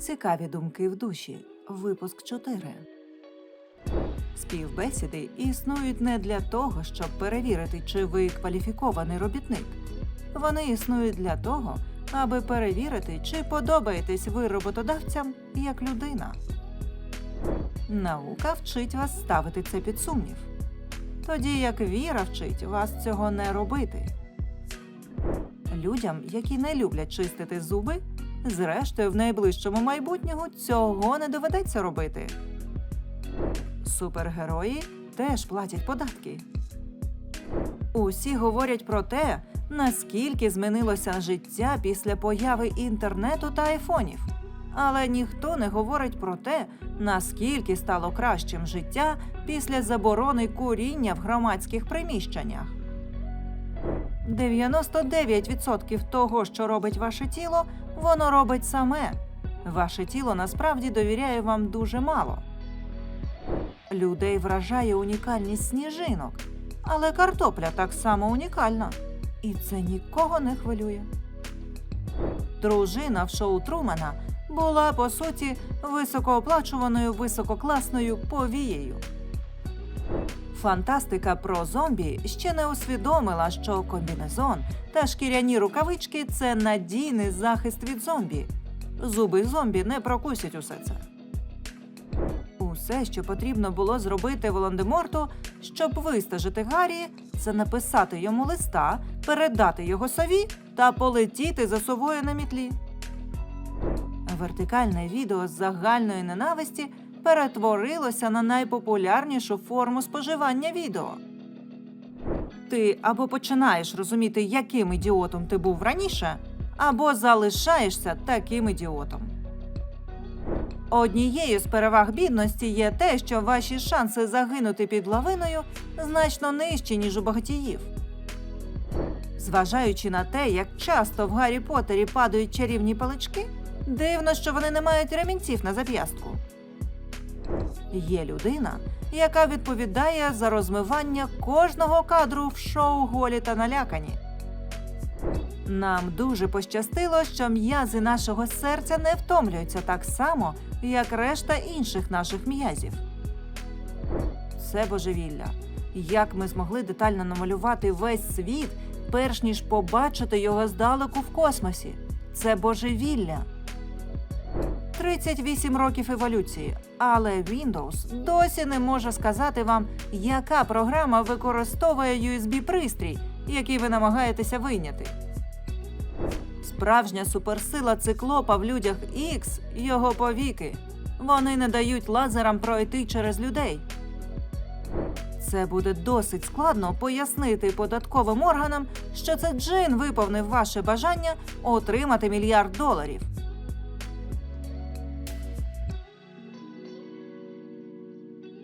Цікаві думки в душі. Випуск 4. Співбесіди існують не для того, щоб перевірити, чи ви кваліфікований робітник. Вони існують для того, аби перевірити, чи подобаєтесь ви роботодавцям як людина. Наука вчить вас ставити це під сумнів, тоді як віра вчить вас цього не робити. Людям, які не люблять чистити зуби, зрештою в найближчому майбутньому цього не доведеться робити. Супергерої теж платять податки. Усі говорять про те, наскільки змінилося життя після появи інтернету та айфонів. Але ніхто не говорить про те, наскільки стало кращим життя після заборони куріння в громадських приміщеннях. 99% того, що робить ваше тіло, воно робить саме. Ваше тіло насправді довіряє вам дуже мало. Людей вражає унікальність сніжинок, але картопля так само унікальна. І це нікого не хвилює. Дружина в шоу Трумана була по суті високооплачуваною висококласною повією. Фантастика про зомбі ще не усвідомила, що комбінезон та шкіряні рукавички це надійний захист від зомбі. Зуби зомбі не прокусять усе це. Усе, що потрібно було зробити Волан-де-Морту, щоб вистежити Гаррі, це написати йому листа, передати його сові та полетіти за совою на мітлі. Вертикальне відео з загальної ненависті перетворилося на найпопулярнішу форму споживання відео. Ти або починаєш розуміти, яким ідіотом ти був раніше, або залишаєшся таким ідіотом. Однією з переваг бідності є те, що ваші шанси загинути під лавиною значно нижчі, ніж у багатіїв. Зважаючи на те, як часто в Гаррі Поттері падають чарівні палички, дивно, що вони не мають ремінців на зап'ястку. Є людина, яка відповідає за розмивання кожного кадру в шоу голі та налякані. Нам дуже пощастило, що м'язи нашого серця не втомлюються так само, як решта інших наших м'язів. Це божевілля. Як ми змогли детально намалювати весь світ, перш ніж побачити його здалеку в космосі? Це божевілля. 38 років еволюції, але Windows досі не може сказати вам, яка програма використовує USB-пристрій, який ви намагаєтеся вийняти. Справжня суперсила циклопа в людях X – його повіки. Вони не дають лазерам пройти через людей. Це буде досить складно пояснити податковим органам, що це джин виповнив ваше бажання отримати мільярд доларів.